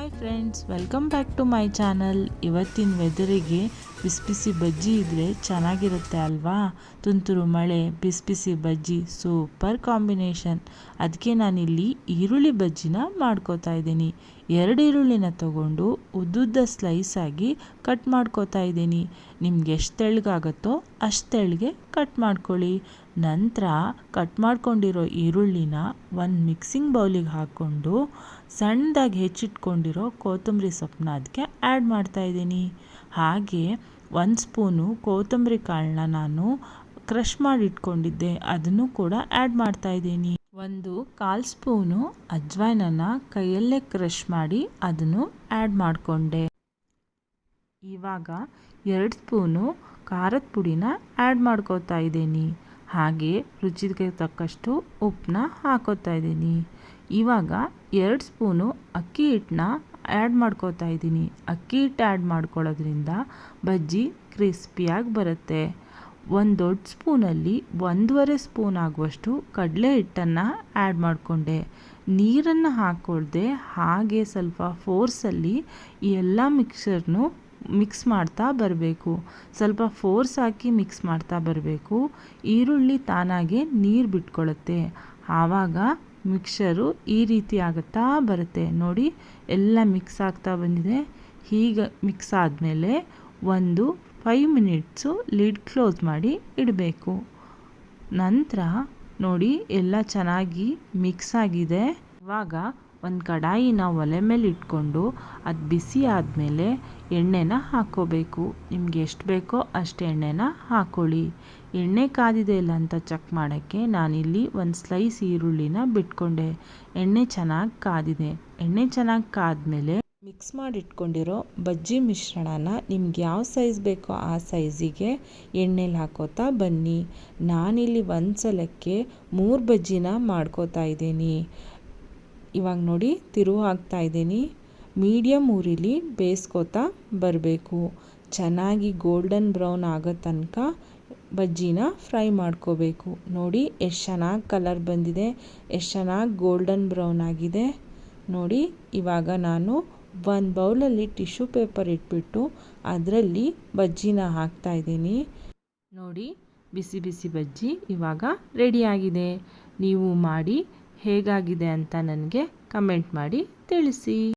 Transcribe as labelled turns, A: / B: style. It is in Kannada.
A: Hi friends welcome back to my channel ಇವತ್ತಿನ ವೆದರಿಗೆ ಬಿಸಿ ಬಿಸಿ ಬಜ್ಜಿ ಇದ್ದರೆ ಚೆನ್ನಾಗಿರುತ್ತೆ ಅಲ್ವಾ? ತುಂತುರು ಮಳೆ ಬಿಸಿ ಬಿಸಿ ಬಜ್ಜಿ, ಸೂಪರ್ ಕಾಂಬಿನೇಷನ್. ಅದಕ್ಕೆ ನಾನಿಲ್ಲಿ ಈರುಳ್ಳಿ ಬಜ್ಜಿನ ಮಾಡ್ಕೋತಾ ಇದ್ದೀನಿ. ಎರಡು ಈರುಳ್ಳಿನ ತಗೊಂಡು ಉದ್ದುದ್ದ ಆಗಿ ಕಟ್ ಮಾಡ್ಕೋತಾ ಇದ್ದೀನಿ. ನಿಮ್ಗೆ ಎಷ್ಟು ತೆಳ್ಳಗಾಗುತ್ತೋ ಅಷ್ಟು ತೆಳ್ಳಗೆ ಕಟ್ ಮಾಡ್ಕೊಳ್ಳಿ. ನಂತರ ಕಟ್ ಮಾಡ್ಕೊಂಡಿರೋ ಈರುಳ್ಳಿನ ಒಂದು ಮಿಕ್ಸಿಂಗ್ ಬೌಲಿಗೆ ಹಾಕ್ಕೊಂಡು ಸಣ್ಣದಾಗಿ ಹೆಚ್ಚಿಟ್ಕೊಂಡಿರೋ ಕೊತ್ತಂಬರಿ ಸೊಪ್ಪನ್ನ ಅದಕ್ಕೆ ಆ್ಯಡ್ ಮಾಡ್ತಾ ಇದ್ದೀನಿ. ಹಾಗೆ ಒಂದು ಸ್ಪೂನು ಕೊತ್ತಂಬರಿ ಕಾಳನ್ನ ನಾನು ಕ್ರಷ್ ಮಾಡಿ ಇಟ್ಕೊಂಡಿದ್ದೆ. ಅದನ್ನು ಕೂಡ ಆ್ಯಡ್ ಮಾಡ್ತಾ ಇದ್ದೀನಿ. ಒಂದು ಕಾಲು ಸ್ಪೂನು ಅಜ್ವಾಯ್ನನ್ನು ಕೈಯಲ್ಲೇ ಕ್ರಷ್ ಮಾಡಿ ಅದನ್ನು ಆ್ಯಡ್ ಮಾಡಿಕೊಂಡೆ. ಇವಾಗ ಎರಡು ಸ್ಪೂನು ಖಾರದ ಪುಡಿನ ಆ್ಯಡ್ ಮಾಡ್ಕೋತಾ ಇದ್ದೀನಿ. ಹಾಗೆ ರುಚಿಗೆ ತಕ್ಕಷ್ಟು ಉಪ್ಪನ್ನ ಹಾಕೋತಾ ಇದ್ದೀನಿ. ಇವಾಗ ಎರಡು ಸ್ಪೂನು ಅಕ್ಕಿ ಹಿಟ್ಟನ್ನ ಆ್ಯಡ್ ಮಾಡ್ಕೋತಾ ಇದ್ದೀನಿ. ಅಕ್ಕಿ ಹಿಟ್ಟು ಆ್ಯಡ್ ಮಾಡ್ಕೊಳ್ಳೋದ್ರಿಂದ ಬಜ್ಜಿ ಕ್ರಿಸ್ಪಿಯಾಗಿ ಬರುತ್ತೆ. ಒಂದು ದೊಡ್ಡ ಸ್ಪೂನಲ್ಲಿ ಒಂದೂವರೆ ಸ್ಪೂನ್ ಆಗುವಷ್ಟು ಕಡಲೆ ಹಿಟ್ಟನ್ನು ಆ್ಯಡ್ ಮಾಡಿಕೊಂಡೆ. ನೀರನ್ನು ಹಾಕ್ಕೊಳ್ದೆ ಹಾಗೆ ಸ್ವಲ್ಪ ಫೋರ್ಸಲ್ಲಿ ಎಲ್ಲ ಮಿಕ್ಸರ್ನು ಮಿಕ್ಸ್ ಮಾಡ್ತಾ ಬರಬೇಕು. ಸ್ವಲ್ಪ ಫೋರ್ಸ್ ಹಾಕಿ ಮಿಕ್ಸ್ ಮಾಡ್ತಾ ಬರಬೇಕು. ಈರುಳ್ಳಿ ತಾನಾಗೆ ನೀರು ಬಿಟ್ಕೊಳ್ಳುತ್ತೆ ಆವಾಗ ಮಿಕ್ಸರು ಈ ರೀತಿ ಆಗುತ್ತಾ ಬರುತ್ತೆ. ನೋಡಿ, ಎಲ್ಲ ಮಿಕ್ಸ್ ಆಗ್ತಾ ಬಂದಿದೆ. ಹೀಗೆ ಮಿಕ್ಸ್ ಆದಮೇಲೆ ಒಂದು ಫೈವ್ ಮಿನಿಟ್ಸು ಲಿಡ್ ಕ್ಲೋಸ್ ಮಾಡಿ ಇಡಬೇಕು. ನಂತರ ನೋಡಿ, ಎಲ್ಲ ಚೆನ್ನಾಗಿ ಮಿಕ್ಸ್ ಆಗಿದೆ. ಇವಾಗ ಒಂದು ಕಡಾಯಿನ ಒಲೆ ಮೇಲೆ ಇಟ್ಕೊಂಡು ಅದು ಬಿಸಿ ಆದಮೇಲೆ ಎಣ್ಣೆನ ಹಾಕ್ಕೋಬೇಕು. ನಿಮ್ಗೆ ಎಷ್ಟು ಬೇಕೋ ಅಷ್ಟು ಎಣ್ಣೆನ ಹಾಕ್ಕೊಳ್ಳಿ ಎಣ್ಣೆ ಕಾದಿದೆ ಇಲ್ಲ ಅಂತ ಚೆಕ್ ಮಾಡೋಕ್ಕೆ ನಾನಿಲ್ಲಿ ಒಂದು ಸ್ಲೈಸ್ ಈರುಳ್ಳಿನ ಬಿಟ್ಕೊಂಡೆ. ಎಣ್ಣೆ ಚೆನ್ನಾಗಿ ಕಾದಿದೆ. ಎಣ್ಣೆ ಚೆನ್ನಾಗಿ ಕಾದಮೇಲೆ ಮಿಕ್ಸ್ ಮಾಡಿಟ್ಕೊಂಡಿರೋ ಬಜ್ಜಿ ಮಿಶ್ರಣನ ನಿಮ್ಗೆ ಯಾವ ಸೈಜ್ ಬೇಕೋ ಆ ಸೈಜಿಗೆ ಎಣ್ಣೆಲಿ ಹಾಕೋತಾ ಬನ್ನಿ. ನಾನಿಲ್ಲಿ ಒಂದು ಸಲಕ್ಕೆ ಮೂರು ಬಜ್ಜಿನ ಮಾಡ್ಕೋತಾ ಇದ್ದೀನಿ. ಇವಾಗ ನೋಡಿ ತಿರುವು ಹಾಕ್ತಾ ಇದ್ದೀನಿ. ಮೀಡಿಯಮ್ ಊರಿಲಿ ಬೇಯಿಸ್ಕೋತಾ ಬರಬೇಕು. ಚೆನ್ನಾಗಿ ಗೋಲ್ಡನ್ ಬ್ರೌನ್ ಆಗೋ ತನಕ ಬಜ್ಜಿನ ಫ್ರೈ ಮಾಡ್ಕೋಬೇಕು. ನೋಡಿ ಎಷ್ಟು ಚೆನ್ನಾಗಿ ಕಲರ್ ಬಂದಿದೆ, ಎಷ್ಟು ಚೆನ್ನಾಗಿ ಗೋಲ್ಡನ್ ಬ್ರೌನ್ ಆಗಿದೆ. ನೋಡಿ ಇವಾಗ ನಾನು ಒಂದು ಬೌಲಲ್ಲಿ ಟಿಶ್ಯೂ ಪೇಪರ್ ಇಟ್ಬಿಟ್ಟು ಅದರಲ್ಲಿ ಬಜ್ಜಿನ ಹಾಕ್ತಾ ಇದ್ದೀನಿ. ನೋಡಿ ಬಿಸಿ ಬಿಸಿ ಬಜ್ಜಿ ಇವಾಗ ರೆಡಿಯಾಗಿದೆ ನೀವು ಮಾಡಿ ಹೇಗಾಗಿದೆ ಅಂತ ನನಗೆ ಕಮೆಂಟ್ ಮಾಡಿ ತಿಳಿಸಿ.